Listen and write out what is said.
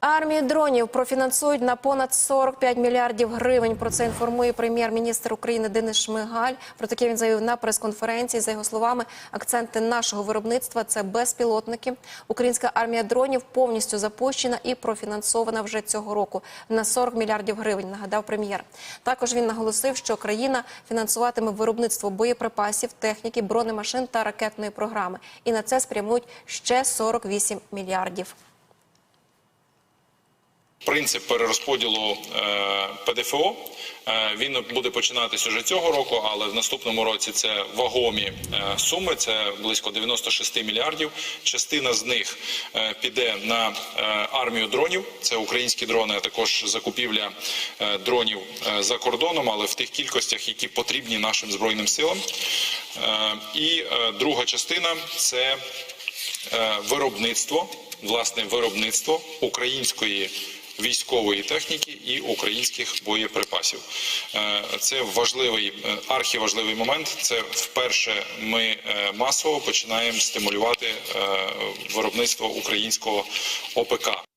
Армію дронів профінансують на понад 45 мільярдів гривень. Про це інформує прем'єр-міністр України Денис Шмигаль. Про таке він заявив на прес-конференції. За його словами, акценти нашого виробництва це безпілотники. Українська армія дронів повністю запущена і профінансована вже цього року на 40 мільярдів гривень. Нагадав прем'єр. Також він наголосив, що країна фінансуватиме виробництво боєприпасів, техніки, бронемашин та ракетної програми. І на це спрямують ще 48 мільярдів. Принцип перерозподілу е, ПДФО е, він буде починатись уже цього року, але в наступному році це вагомі е, суми. Це близько 96 мільярдів. Частина з них піде на армію дронів. Це українські дрони, а також закупівля дронів за кордоном, але в тих кількостях, які потрібні нашим збройним силам. І друга частина це виробництво, власне, виробництво української військової техніки і українських боєприпасів. Е, Це важливий е, архіважливий момент. Це вперше ми е, масово починаємо стимулювати виробництво українського ОПК.